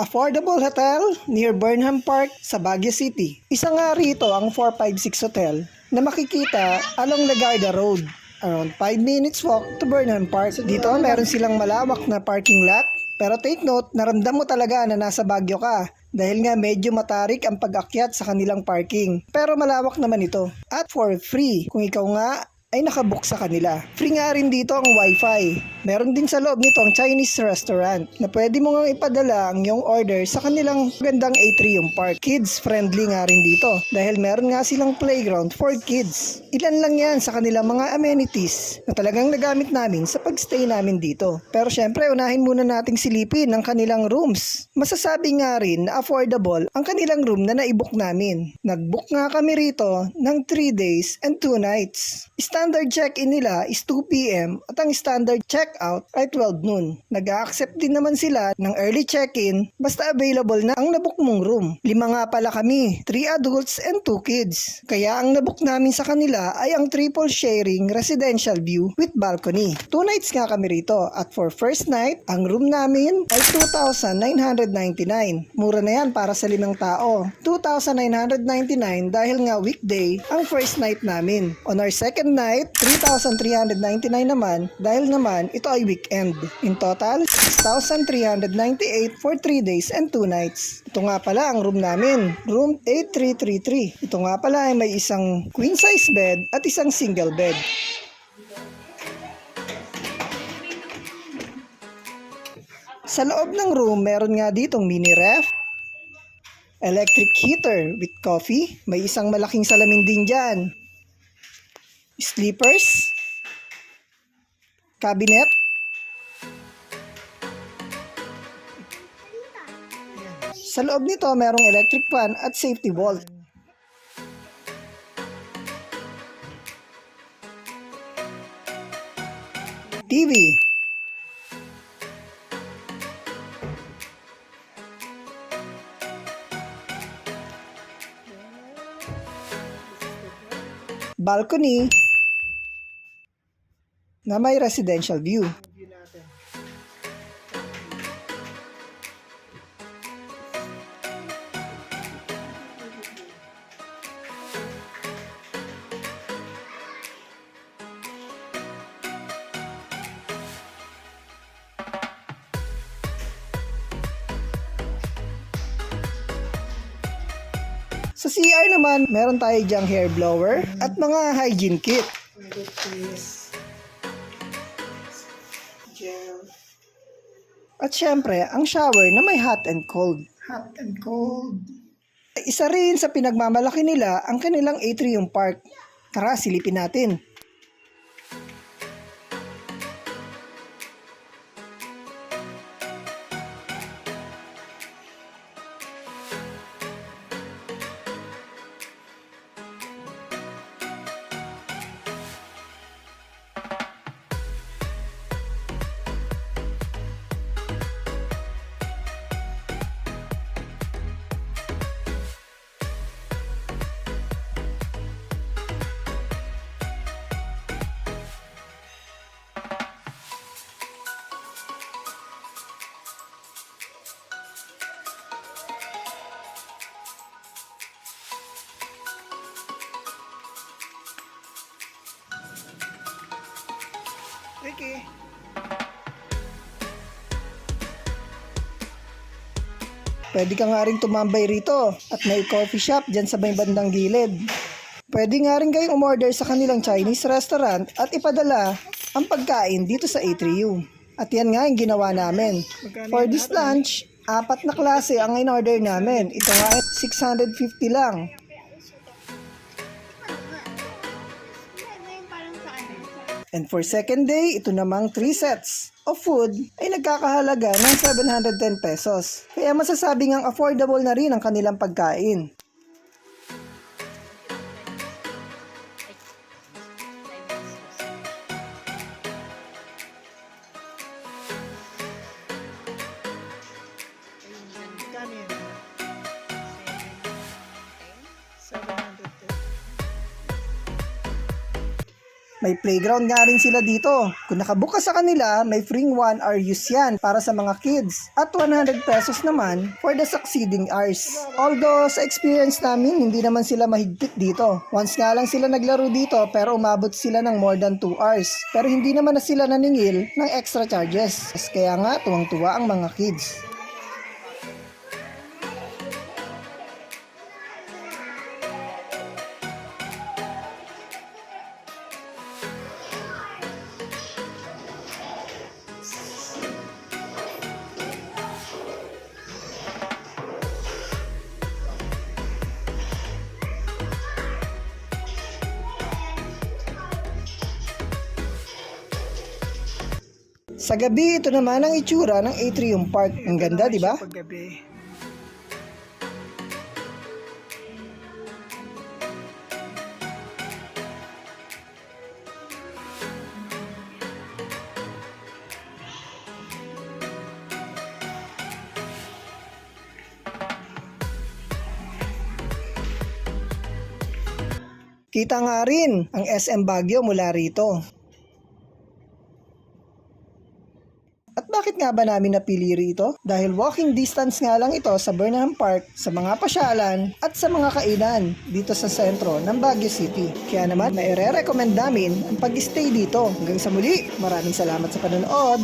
affordable hotel near Burnham Park sa Baguio City. Isa nga rito ang 456 Hotel na makikita along Lagarda Road. Around 5 minutes walk to Burnham Park. Dito meron silang malawak na parking lot. Pero take note, naramdam mo talaga na nasa Baguio ka. Dahil nga medyo matarik ang pag-akyat sa kanilang parking. Pero malawak naman ito. At for free, kung ikaw nga ay nakabook sa kanila. Free nga rin dito ang wifi. Meron din sa loob nito ang Chinese restaurant na pwede mo nga ipadala ang iyong order sa kanilang gandang atrium park. Kids friendly nga rin dito dahil meron nga silang playground for kids. Ilan lang yan sa kanilang mga amenities na talagang nagamit namin sa pagstay namin dito. Pero syempre unahin muna nating silipin ang kanilang rooms. Masasabi nga rin na affordable ang kanilang room na naibok namin. Nagbook nga kami rito ng 3 days and 2 nights. Standard check-in nila is 2 p.m. at ang standard check-out ay 12 noon. Nag-accept din naman sila ng early check-in basta available na ang nabook mong room. Lima nga pala kami, 3 adults and 2 kids. Kaya ang nabook namin sa kanila ay ang triple sharing residential view with balcony. 2 nights nga kami rito at for first night, ang room namin ay 2,999. Mura na yan para sa limang tao. 2,999 dahil nga weekday ang first night namin. On our second night, 3,399 naman dahil naman ito ay weekend. In total, 6,398 for 3 days and 2 nights. Ito nga pala ang room namin, room 8333. Ito nga pala ay may isang queen size bed at isang single bed. Sa loob ng room, meron nga ditong mini ref, electric heater with coffee, may isang malaking salamin din dyan, sleepers, cabinet, Sa loob nito, merong electric fan at safety vault. TV. Balcony na may residential view. Sa CR naman, meron tayo dyang hair blower at mga hygiene kit. At syempre, ang shower na may hot and cold. Hot and cold. Isa rin sa pinagmamalaki nila ang kanilang atrium park. Tara, silipin natin. Ricky. Pwede ka nga rin tumambay rito at may coffee shop dyan sa may bandang gilid. Pwede nga rin kayong umorder sa kanilang Chinese restaurant at ipadala ang pagkain dito sa atrium. At yan nga yung ginawa namin. For this lunch, apat na klase ang in-order namin. Ito nga ay 650 lang. And for second day, ito namang 3 sets of food ay nagkakahalaga ng 710 pesos. Kaya masasabing ang affordable na rin ang kanilang pagkain. May playground nga rin sila dito. Kung nakabukas sa kanila, may free 1 hour use yan para sa mga kids. At 100 pesos naman for the succeeding hours. Although sa experience namin, hindi naman sila mahigpit dito. Once nga lang sila naglaro dito pero umabot sila ng more than 2 hours. Pero hindi naman na sila naningil ng extra charges. Kaya nga tuwang-tuwa ang mga kids. Sa gabi, ito naman ang itsura ng Atrium Park. Ang ganda, di ba? Paggabi. Kita nga rin ang SM Baguio mula rito. At bakit nga ba namin napili rito? Dahil walking distance nga lang ito sa Burnham Park, sa mga pasyalan at sa mga kainan dito sa sentro ng Baguio City. Kaya naman, maire-recommend namin ang pag-stay dito. Hanggang sa muli, maraming salamat sa panonood.